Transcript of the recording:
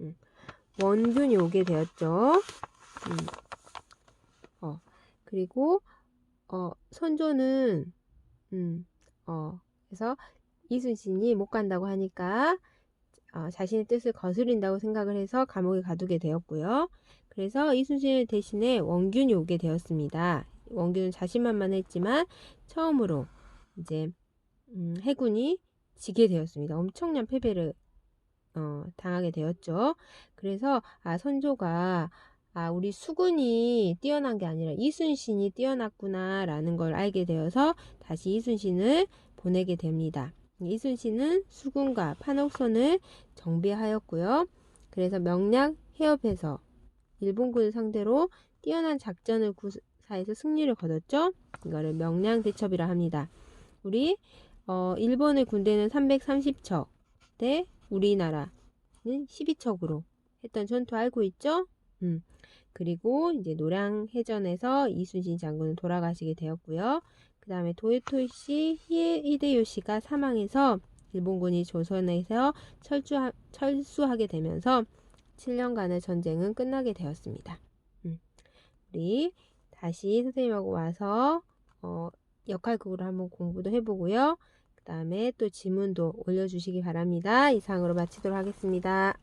음. 원균이 오게 되었죠. 음. 어, 그리고 어, 선조는 음, 어, 그래서 이순신이 못 간다고 하니까 어, 자신의 뜻을 거스린다고 생각을 해서 감옥에 가두게 되었고요. 그래서 이순신 대신에 원균이 오게 되었습니다. 원균은 자신만만했지만 처음으로 이제 음, 해군이 지게 되었습니다. 엄청난 패배를 어, 당하게 되었죠. 그래서 아 선조가 아 우리 수군이 뛰어난 게 아니라 이순신이 뛰어났구나라는 걸 알게 되어서 다시 이순신을 보내게 됩니다. 이순신은 수군과 판옥선을 정비하였고요. 그래서 명량 해협에서 일본군을 상대로 뛰어난 작전을 구사해서 승리를 거뒀죠. 이거를 명량 대첩이라 합니다. 우리 어, 일본의 군대는 330척 대 우리나라는 12척으로 했던 전투 알고 있죠? 음. 그리고 이제 노량해전에서 이순신 장군은 돌아가시게 되었고요. 그 다음에 도요토시 히데요시가 사망해서 일본군이 조선에서 철주하, 철수하게 되면서 7년간의 전쟁은 끝나게 되었습니다. 음. 우리 다시 선생님하고 와서 어, 역할극으로 한번 공부도 해보고요. 그 다음에 또 지문도 올려주시기 바랍니다. 이상으로 마치도록 하겠습니다.